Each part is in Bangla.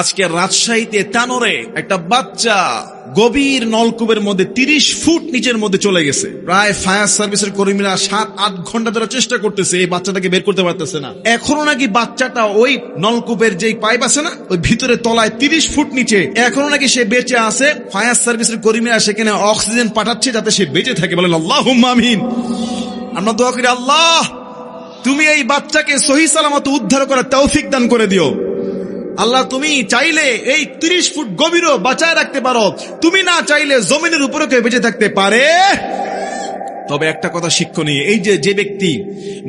আজকে রাজশাহীতে তানোরে একটা বাচ্চা গভীর নলকূপের মধ্যে তিরিশ ফুট নিচের মধ্যে চলে গেছে। প্রায় ফায়ার সার্ভিসের কর্মীরা সাত, আট ঘণ্টা ধরে চেষ্টা করতেছে এই বাচ্চাটাকে বের করতে পারতেছে না। এখনও নাকি বাচ্চাটা ওই নলকূপের যেই পাইপ আছে না, ওই ভিতরে তলায় তিরিশ ফুট নিচে, এখনও নাকি সে বেঁচে আছে। ফায়ার সার্ভিসের কর্মীরা সেখানে অক্সিজেন পাঠাচ্ছে যাতে সে বেঁচে থাকে। বলেন আল্লাহ আমিন। আমরা দোয়া করি, আল্লাহ, তুমি এই বাচ্চাকে সহি সালামত উদ্ধার করার তৌফিক দান করে দিও। আল্লাহ, তুমি চাইলে এই তিরিশ ফুট গভীরও বাঁচায় রাখতে পারো। তুমি না চাইলে জমিনের উপরে কেউ বেঁচে থাকতে পারে। তবে একটা কথা শিক্ষণীয়, এই যে যে ব্যক্তি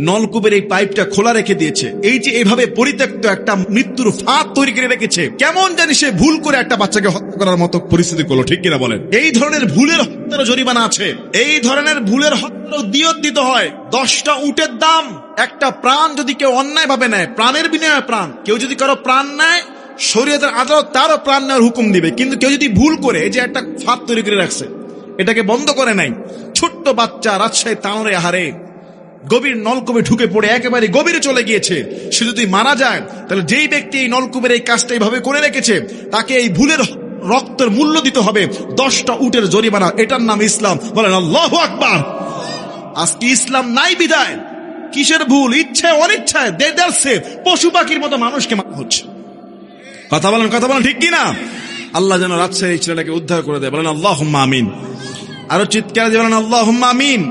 নলকূপের এই পাইপটা খোলা রেখে দিয়েছে, এই যে এভাবে পরিত্যক্ত একটা মৃত্যুর ফাঁদ তৈরি করে রেখেছে, কেমন জানি সে ভুল করে একটা বাচ্চাকে হত্যা করার মতো পরিস্থিতি করল, ঠিক কিনা বলেন? এই ধরনের ভুলের হত্যারও জরিমানা আছে। এই ধরনের ভুলের হত্যারও দিয়ত দিতে হয়। দশটা উটের দাম, একটা প্রাণ যদি কেউ অন্যায় ভাবে নেয়, প্রাণের বিনিময়ে প্রাণ, কেউ যদি কারও প্রাণ নেয়, শরীয়তের আদালত তারও প্রাণ নেওয়ার হুকুম দিবে। কিন্তু কেউ যদি ভুল করে যে একটা ফাঁদ তৈরি করে রাখছে, এটাকে বন্ধ করে নাই ছোট্ট বাচ্চা রাজশাহী তাঁরে হারে গভীর নলকূপে ঢুকে পড়ে, একেবারে গভীরে চলে গিয়েছে। সে যদি মারা যায়, তাহলে যেই ব্যক্তি এই নলকূপের এই কাজটা এইভাবে করে রেখেছে, তাকে এই ভুলের রক্তের মূল্য দিতে হবে। দশটা উটের জরিমানা, এটার নাম ইসলাম। বলেন, আল্লাহ আকবার। আজকে ইসলাম নাই বিদায়? কিসের ভুল? ইচ্ছায় অনিচ্ছায় দেদারসে পশু পাখির মতো মানুষকে মারা হচ্ছে। কথা বলেন কথা বলেন, ঠিক কিনা? আল্লাহ যেন রাজশাহী ছেলেটাকে উদ্ধার করে দেয়। বলেন আল্লাহ আমিন। আরও চিৎকার দেবেন আল্লাহ আমিন।